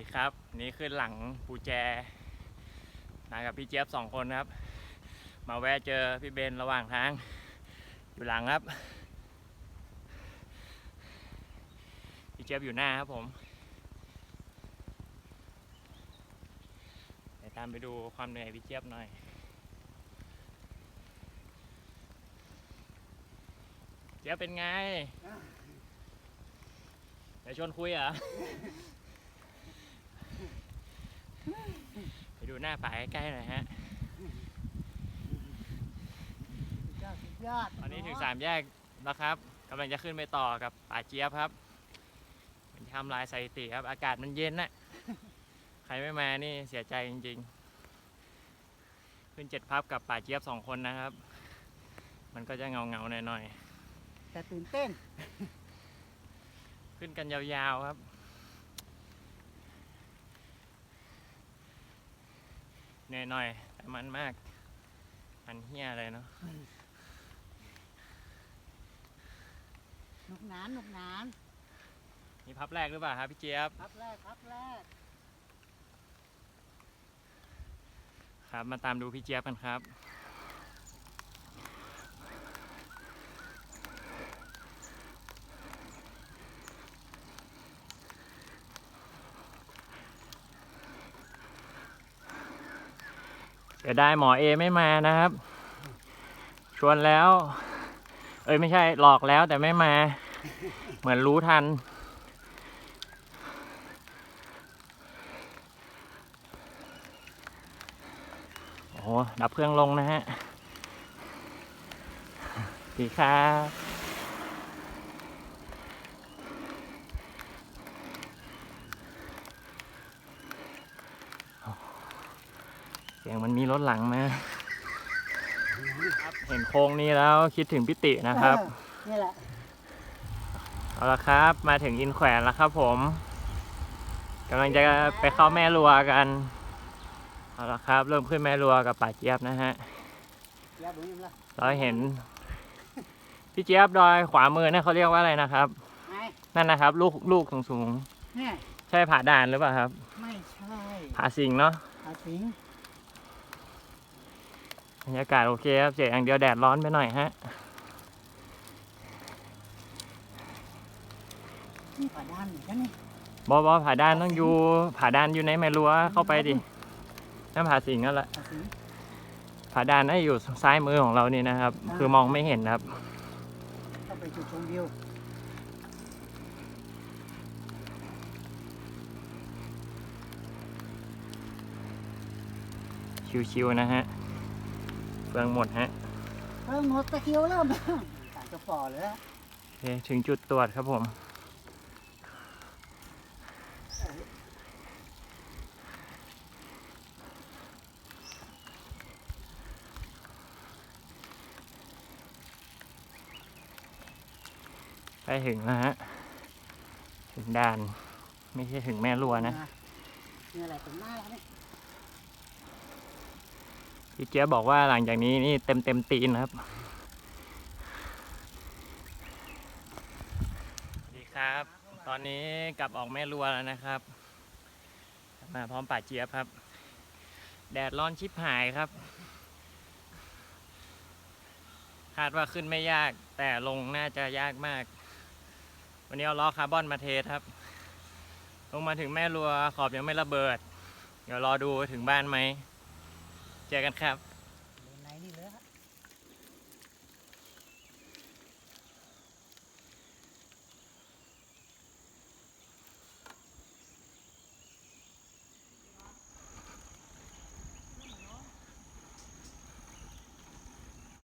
ดีครับ นี่ขึ้นหลังปูแจมากับพี่เจี๊ยบสองคนครับ มาแวะเจอพี่เบนระหว่างทาง อยู่หลังครับ พี่เจี๊ยบอยู่หน้าครับผมเดี๋ยวตามไปดูความเหนื่อยพี่เจี๊ยบหน่อยเจี๊ยบเป็นไงเดี๋ยวชวนคุยเหรอ ไปดูหน้าป่าใกล้ๆหน่อยฮะ ยอดสุดยอดตอนนี้ถึงสามแยกแล้วครับกำลังจะขึ้นไปต่อกับป่าเจี๊ยบครับเป็นทำลายสถิติครับ อากาศมันเย็นน่ะใครไม่มานี่เสียใจจริงๆ ขึ้นเจ็ดพับกับป่าเจี๊ยบสองคนนะครับ มันก็จะเงาเงาๆหน่อยแต่ตื่นเต้น ๆ ขึ้นกันยาวๆครับ เหนื่อยหน่อยแต่มันมาก มันเฮี้ยอะไรเนาะหนุกหนานหนุกหนานนี่พับแรกหรือเปล่าครับพี่เจี๊ยบครับแรกครับแรก ครับ มาตามดูพี่เจี๊ยบกันครับ เสียดายหมอเอไม่มานะครับ ชวนแล้ว เอ้ยไม่ใช่หลอกแล้วแต่ไม่มา เหมือนรู้ทัน โอ้ดับเครื่องลงนะฮะดีครับ สียงมันมีรถหลังมาครับเห็นโค้งนี้แล้วคิดถึงพิตินะครับเออนี่แหละเอาละครับ มาถึงอินแขวนแล้วครับผมกำลังจะไปเข้าแม่รัวกันเอาละครับ เริ่มขึ้นแม่รัวกับป่าเจี๊ยบนะฮะยาบุญยังละเราเห็นพี่เจี๊ยบดอยขวามือนั่นเขาเรียกว่าอะไรนะครับไงนั่นนะครับ ลูกลูกสูงสูงเนี่ยๆใช่ผาด่านหรือเปล่าครับ ไม่ใช่ผาสิงเนาะอาสิง บรรยากาศโอเคครับเสียอย่างเดียวแดดร้อนไปหน่อยฮะนี่ป่าด้านเหมือนกันนี่บอบอผาด่านต้องอยู่ผาด่านอยู่ในแม่รัวเข้าไปดินั่นผาสิงนั่นแหละอาสิงผาด่านน่าจะอยู่ซ้ายมือของเรานี่นะครับ คือมองไม่เห็นครับก็ไปจุดชมวิวชิวๆนะฮะ เฟืองหมดฮะเริ่มหมดตะคริวแล้วนะต่างจะฝ่อเลยอะโอเคถึงจุดตรวจครับผม ไปถึงแล้วฮะ ถึงด่าน ไม่ใช่ถึงแม่รัวนะนี่แหละถึงหน้าแล้วนี่ พี่เจี๊ยบบอกว่าหลังจากนี้นี่เต็มเต็มตีนครับสวัสดีครับ ตอนนี้กลับออกแม่รัวแล้วนะครับ มาพร้อมป่าเจี๊ยบครับ แดดร้อนชิบหายครับ คาดว่าขึ้นไม่ยาก แต่ลงน่าจะยากมาก วันนี้เอาล้อคาร์บอนมาเทสครับ ลงมาถึงแม่รัวขอบยังไม่ระเบิด เดี๋ยวรอดูถึงบ้านไหม เจอกันครับ